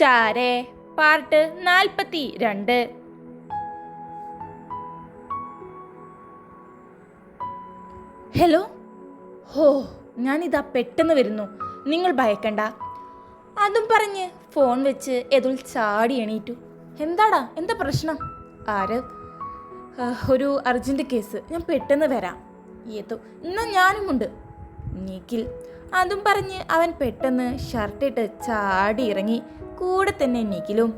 ചാരേ. പാർട്ട് നാൽപ്പത്തി രണ്ട് ഹലോ? ഹോ ഞാനിതാ പെട്ടെന്ന് വരുന്നു. നിങ്ങൾ ഭയക്കണ്ട. അതും പറഞ്ഞ് ഫോൺ വെച്ച് എതുൽ ചാടി എണീറ്റു. എന്താടാ? എന്താ പ്രശ്നം? ആര്? ഒരു അർജന്റ് കേസ്. ഞാൻ പെട്ടെന്ന് വരാം. ഏതോ? എന്നാ ഞാനുമുണ്ട് നീക്കിൽ. അതും പറഞ്ഞ് അവൻ പെട്ടെന്ന് ഷർട്ടിട്ട് ചാടി ഇറങ്ങി. കൂടെ തന്നെ നീക്കിലും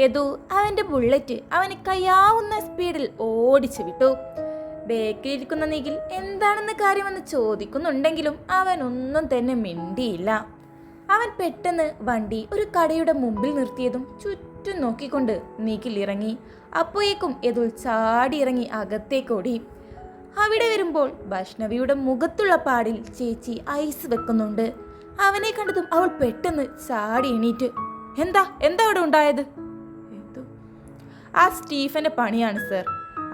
യദു അവന്റെ ബുള്ളറ്റ് അവന് കയ്യാവുന്ന സ്പീഡിൽ ഓടിച്ചു വിട്ടു. ബേക്കിലിരിക്കുന്ന നീകിൽ എന്താണെന്ന് കാര്യമെന്ന് ചോദിക്കുന്നുണ്ടെങ്കിലും അവൻ ഒന്നും തന്നെ മിണ്ടിയില്ല. അവൻ പെട്ടെന്ന് വണ്ടി ഒരു കടയുടെ മുമ്പിൽ നിർത്തിയതും ചുറ്റും നോക്കിക്കൊണ്ട് നീക്കിൽ ഇറങ്ങി. അപ്പോഴേക്കും യദു ചാടി ഇറങ്ങി അകത്തേക്കോടി അവിടെ വരുമ്പോൾ വൈഷ്ണവിയുടെ മുഖത്തുള്ള പാടിൽ ചേച്ചി ഐസ് വെക്കുന്നുണ്ട്. അവനെ കണ്ടതും അവൾ പെട്ടെന്ന് ചാടി എണീറ്റ് എന്താ? എന്താ അവിടെ ഉണ്ടായത്? ആ സ്റ്റീഫന്റെ പണിയാണ് സർ.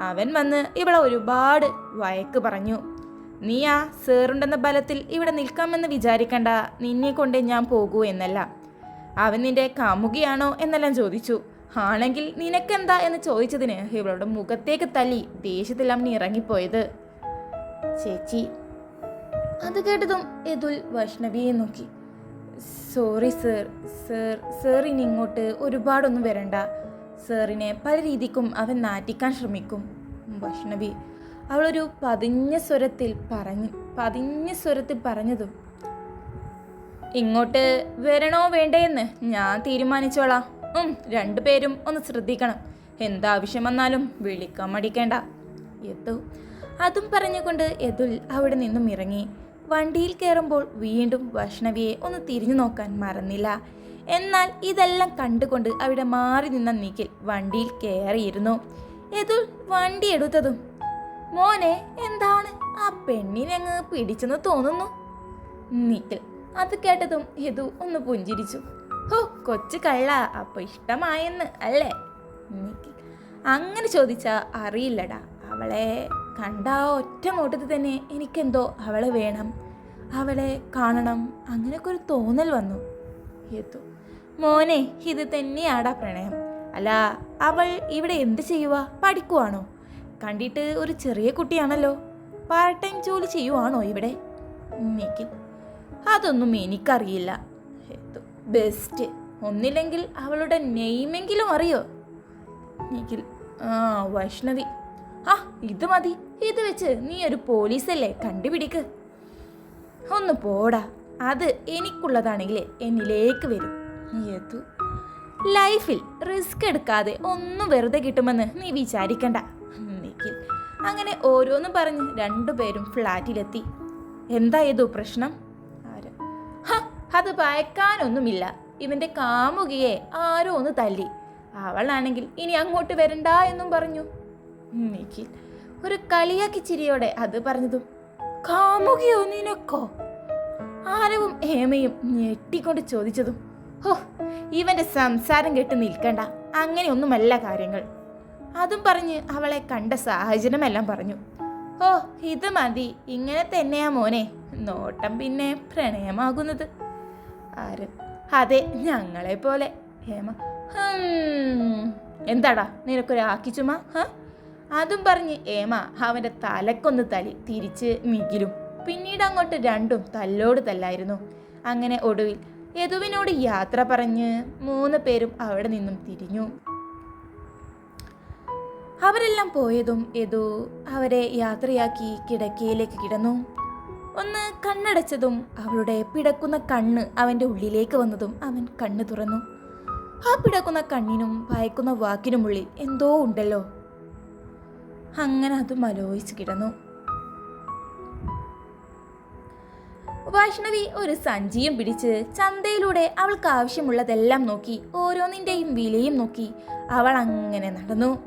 അവൻ വന്ന് ഇവിടെ ഒരുപാട് വയക്ക് പറഞ്ഞു. നീ ആ സേറുണ്ടെന്ന ബലത്തിൽ ഇവിടെ നിൽക്കാമെന്ന് വിചാരിക്കണ്ട. നിന്നെ കൊണ്ടേ ഞാൻ പോകൂ എന്നല്ല. അവൻ നിന്റെ കാമുകിയാണോ എന്നെല്ലാം ചോദിച്ചു. ആണെങ്കിൽ നിനക്കെന്താ എന്ന് ചോദിച്ചതിന് ഇവളുടെ മുഖത്തേക്ക് തല്ലി ദേഷ്യത്തിൽ അവൻ ഇറങ്ങിപ്പോയത്. ചേച്ചി അത് കേട്ടതും എതുൽ വൈഷ്ണവിയെ നോക്കി. സോറി സർ സർ സർ ഇനി ഇങ്ങോട്ട് ഒരുപാടൊന്നും വരണ്ട. സാറിനെ പല രീതിക്കും അവൻ നാറ്റിക്കാൻ ശ്രമിക്കും. വൈഷ്ണവി അവളൊരു പതിഞ്ഞ സ്വരത്തിൽ പറഞ്ഞു പതിഞ്ഞ സ്വരത്തിൽ പറഞ്ഞതും ഇങ്ങോട്ട് വരണോ വേണ്ടേന്ന് ഞാൻ തീരുമാനിച്ചോളാം. ഉം രണ്ടുപേരും ഒന്ന് ശ്രദ്ധിക്കണം. എന്താവശ്യം വന്നാലും വിളിക്കാൻ മടിക്കേണ്ട. എത്തു. അതും പറഞ്ഞുകൊണ്ട് എതുൽ അവിടെ നിന്നും ഇറങ്ങി. വണ്ടിയിൽ കയറുമ്പോൾ വീണ്ടും വൈഷ്ണവിയെ ഒന്ന് തിരിഞ്ഞു നോക്കാൻ മറന്നില്ല. എന്നാൽ ഇതെല്ലാം കണ്ടുകൊണ്ട് അവിടെ മാറി നിന്ന നിഖിൽ വണ്ടിയിൽ കയറിയിരുന്നു എതു വണ്ടി എടുത്തതും മോനെ എന്താണ്? ആ പെണ്ണിനെ അങ്ങ് പിടിച്ചെന്ന് തോന്നുന്നു. നിഖിൽ അത് കേട്ടതും യദു ഒന്ന് പുഞ്ചിരിച്ചു. ഹോ കൊച്ചു കള്ള അപ്പൊ ഇഷ്ടമായെന്ന് അല്ലേ? അങ്ങനെ ചോദിച്ചാ അറിയില്ലടാ അവളെ കണ്ട ഒറ്റ നോട്ടത്തിൽ തന്നെ എനിക്കെന്തോ അവളെ വേണം അവളെ കാണണം അങ്ങനെയൊക്കെ ഒരു തോന്നൽ വന്നു. എത്തു മോനെ ഇത് തന്നെയാടാ പ്രണയം. അല്ല അവൾ ഇവിടെ എന്ത് ചെയ്യുക പഠിക്കുവാണോ? കണ്ടിട്ട് ഒരു ചെറിയ കുട്ടിയാണല്ലോ. പാർട്ട് ടൈം ജോലി ചെയ്യുവാണോ ഇവിടെ? നിഖിൽ അതൊന്നും എനിക്കറിയില്ല. എത്തു ബെസ്റ്റ് ഒന്നില്ലെങ്കിൽ അവളുടെ നെയ്മെങ്കിലും അറിയോ? നിഖിൽ ആ വൈഷ്ണവി. ആ ഇത് മതി. ഇത് വെച്ച് നീ ഒരു പോലീസല്ലേ കണ്ടുപിടിക്ക്. ഒന്ന് പോടാ. അത് എനിക്കുള്ളതാണെങ്കിൽ എന്നിലേക്ക് വരും. യദു ലൈഫിൽ റിസ്ക് എടുക്കാതെ ഒന്നും വെറുതെ കിട്ടുമെന്ന് നീ വിചാരിക്കണ്ട. നിഖിൽ അങ്ങനെ ഓരോന്നും പറഞ്ഞ് രണ്ടുപേരും ഫ്ലാറ്റിലെത്തി. എന്താ ഏതു പ്രശ്നം? ആര്? അത് ഭയക്കാനൊന്നുമില്ല. ഇവന്റെ കാമുകിയെ ആരോ ഒന്ന് തല്ലി. അവളാണെങ്കിൽ ഇനി അങ്ങോട്ട് വരണ്ട എന്നും പറഞ്ഞു. നിഖിൽ ഒരു കളിയാക്കി ചിരിയോടെ അത് പറഞ്ഞതും കാമുകിയോ നിനക്കോ? ആരവും ഹേമയും ഞെട്ടിക്കൊണ്ട് ചോദിച്ചതും ഹോ ഇവന്റെ സംസാരം കേട്ട് നിൽക്കണ്ട അങ്ങനെയൊന്നുമല്ല കാര്യങ്ങൾ. അതും പറഞ്ഞ് അവളെ കണ്ട സാഹചര്യമെല്ലാം പറഞ്ഞു. ഓ ഇത് മതി ഇങ്ങനെ തന്നെയാ മോനെ നോട്ടം പിന്നെ പ്രണയമാകുന്നത്. ആര്? അതെ ഞങ്ങളെ പോലെ ഹേമ. എന്താടാ നിനക്കൊരു ഹാ ഹ? അതും പറഞ്ഞ് ഏമ അവന്റെ തലക്കൊന്ന് തലി തിരിച്ച് മികിലും. പിന്നീട് അങ്ങോട്ട് രണ്ടും തല്ലോട് തല്ലായിരുന്നു. അങ്ങനെ ഒടുവിൽ യദുവിനോട് യാത്ര പറഞ്ഞ് മൂന്ന് പേരും അവിടെ നിന്നും തിരിഞ്ഞു. അവരെല്ലാം പോയതും യദു അവരെ യാത്രയാക്കി കിടക്കയിലേക്ക് കിടന്നു. ഒന്ന് കണ്ണടച്ചതും അവളുടെ പിടക്കുന്ന കണ്ണ് അവന്റെ ഉള്ളിലേക്ക് വന്നതും അവൻ കണ്ണ് തുറന്നു. ആ പിടക്കുന്ന കണ്ണിനും ഭയക്കുന്ന വാക്കിനുമുള്ളിൽ എന്തോ ഉണ്ടല്ലോ. അങ്ങനെ അത് മലോയിച്ച് കിടന്നു. വൈഷ്ണവി ഒരു സഞ്ചിയും പിടിച്ച് ചന്തയിലൂടെ അവൾക്ക് ആവശ്യമുള്ളതെല്ലാം നോക്കി ഓരോന്നിന്റെയും വിലയും നോക്കി അവൾ അങ്ങനെ നടന്നു.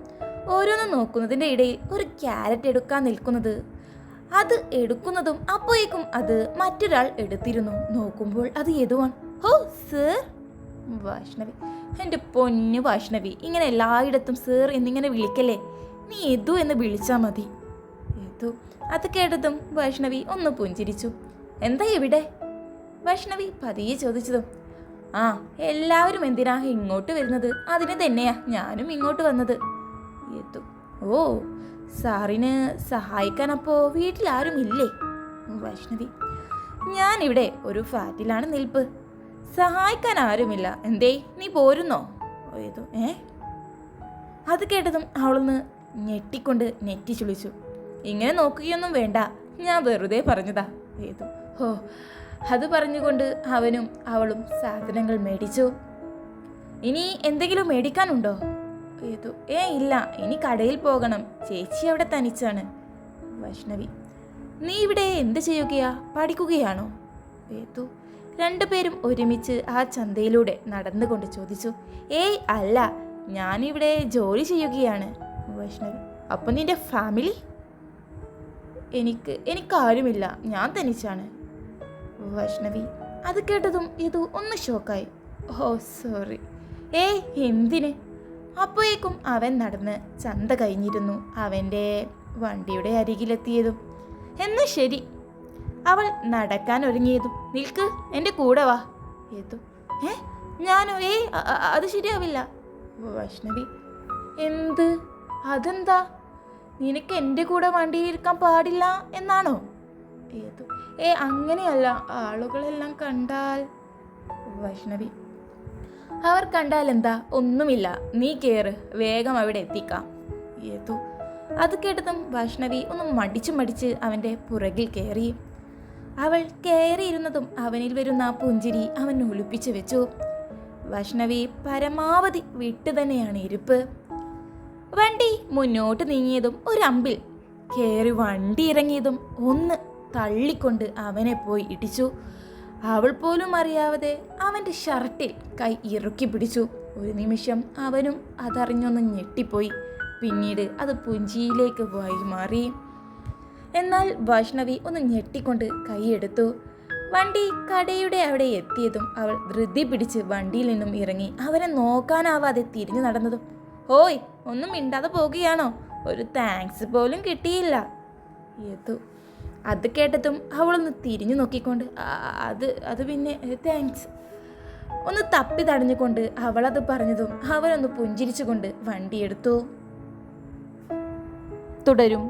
ഓരോന്നും നോക്കുന്നതിന്റെ ഇടയിൽ ഒരു ക്യാരറ്റ് എടുക്കാൻ നിൽക്കുന്നത്. അത് എടുക്കുന്നതും അപ്പോഴേക്കും അത് മറ്റൊരാൾ എടുത്തിരുന്നു. നോക്കുമ്പോൾ അത് ഏതുവാണ്? ഹോ സർ? വൈഷ്ണവി. എന്റെ പൊന്നു വൈഷ്ണവി ഇങ്ങനെ എല്ലായിടത്തും സർ എന്നിങ്ങനെ വിളിക്കല്ലേ? നീ എതു എന്ന് വിളിച്ചാൽ മതി. എതു അത് കേട്ടതും വൈഷ്ണവി ഒന്ന് പുഞ്ചിരിച്ചു. എന്താ ഇവിടെ? വൈഷ്ണവി പതിയെ ചോദിച്ചതും ആ എല്ലാവരും എന്തിനാ ഇങ്ങോട്ട് വരുന്നത്? അതിന് തന്നെയാ ഞാനും ഇങ്ങോട്ട് വന്നത്. എത്തു ഓ സാറിന് സഹായിക്കാൻ അപ്പോൾ വീട്ടിലാരും ഇല്ലേ? വൈഷ്ണവി ഞാനിവിടെ ഒരു ഫ്ലാറ്റിലാണ് നിൽപ്പ്. സഹായിക്കാൻ ആരുമില്ല. എന്തേ നീ പോരുന്നോ? ഏതോ ഏ? അത് കേട്ടതും അവളൊന്ന് ഞെട്ടിക്കൊണ്ട് നെറ്റി ചുളിച്ചു. ഇങ്ങനെ നോക്കുകയൊന്നും വേണ്ട. ഞാൻ വെറുതെ പറഞ്ഞതാ. ഏതു. ഹോ. അത് പറഞ്ഞുകൊണ്ട് അവനും അവളും സാധനങ്ങൾ മേടിച്ചു. ഇനി എന്തെങ്കിലും മേടിക്കാനുണ്ടോ? ഏതു. ഏ ഇല്ല. ഇനി കടയിൽ പോകണം. ചേച്ചി അവിടെ തനിച്ചാണ്. വൈഷ്ണവി. നീ ഇവിടെ എന്ത് ചെയ്യുകയാ? പഠിക്കുകയാണോ? ഏതു. രണ്ടുപേരും ഒരുമിച്ച് ആ ചന്തയിലൂടെ നടന്നുകൊണ്ട് ചോദിച്ചു. ഏയ് അല്ല. ഞാനിവിടെ ജോലി ചെയ്യുകയാണ്. വൈഷ്ണവി അപ്പം നിന്റെ ഫാമിലി എനിക്ക് എനിക്കാരുമില്ല. ഞാൻ തനിച്ചാണ്. വൈഷ്ണവി അത് കേട്ടതും ഇത് ഒന്ന് ഷോക്കായി ഓ സോറി ഏ എന്തിന്? അപ്പോഴേക്കും അവൻ നടന്ന് ചന്ത കഴിഞ്ഞിരുന്നു. അവന്റെ വണ്ടിയുടെ അരികിലെത്തിയതും. എന്നാ ശരി. അവൾ നടക്കാൻ ഒരുങ്ങിയതും. നിൽക്ക് എന്റെ കൂടെ വാ. ഏതു? ഏ? ഞാനോ? അ- അത് ശരിയാവില്ല. വൈഷ്ണവി എന്ത്? അതെന്താ? നിനക്ക് എന്റെ കൂടെ വണ്ടിയിരിക്കാൻ പാടില്ല എന്നാണോ? ഏതു? ഏ അങ്ങനെയല്ല. ആളുകളെല്ലാം കണ്ടാൽ. വൈഷ്ണവി അവർ കണ്ടാൽ എന്താ? ഒന്നുമില്ല. നീ കേറ്. വേഗം അവിടെ എത്തിക്കാം. ഏതു? അത് കേട്ടതും വൈഷ്ണവി ഒന്ന് മടിച്ചു മടിച്ച് അവന്റെ പുറകിൽ കയറി. അവൾ കയറിയിരുന്നതും അവനിൽ വരുന്ന പുഞ്ചിരി അവൻ ഒളിപ്പിച്ചു വെച്ചു. വൈഷ്ണവി പരമാവധി വിട്ടു തന്നെയാണ് ഇരിപ്പ്. വണ്ടി മുന്നോട്ട് നീങ്ങിയതും ഒരു അമ്പിൽ. കയറി വണ്ടി ഇറങ്ങിയതും ഒന്ന് തള്ളിക്കൊണ്ട് അവനെ പോയി ഇടിച്ചു. അവൾ പോലും അറിയാതെ അവന്റെ ഷർട്ടിൽ കൈ ഇറുക്കി പിടിച്ചു. ഒരു നിമിഷം അവനും അതറിഞ്ഞൊന്ന് ഞെട്ടിപ്പോയി. പിന്നീട് അത് പുഞ്ചിയിലേക്ക് വൈമാറി എന്നാൽ വൈഷ്ണവി ഒന്ന് ഞെട്ടിക്കൊണ്ട് കൈയെടുത്തു വണ്ടി കടയുടെ അവിടെ എത്തിയതും അവൾ ധൃതി പിടിച്ച് വണ്ടിയിൽ നിന്നും ഇറങ്ങി അവനെ നോക്കാനാവാതെ തിരിഞ്ഞു നടന്നതും. ഓയ് ഒന്നും മിണ്ടാതെ പോകുകയാണോ? ഒരു താങ്ക്സ് പോലും കിട്ടിയില്ല. യതു അത് കേട്ടതും അവളൊന്ന് തിരിഞ്ഞു നോക്കിക്കൊണ്ട് അത് അത് പിന്നെ താങ്ക്സ് ഒന്ന് തപ്പി തടഞ്ഞുകൊണ്ട് അവളത് പറഞ്ഞതും അവനൊന്ന് പുഞ്ചിരിച്ചുകൊണ്ട് വണ്ടിയെടുത്തു തുടരും.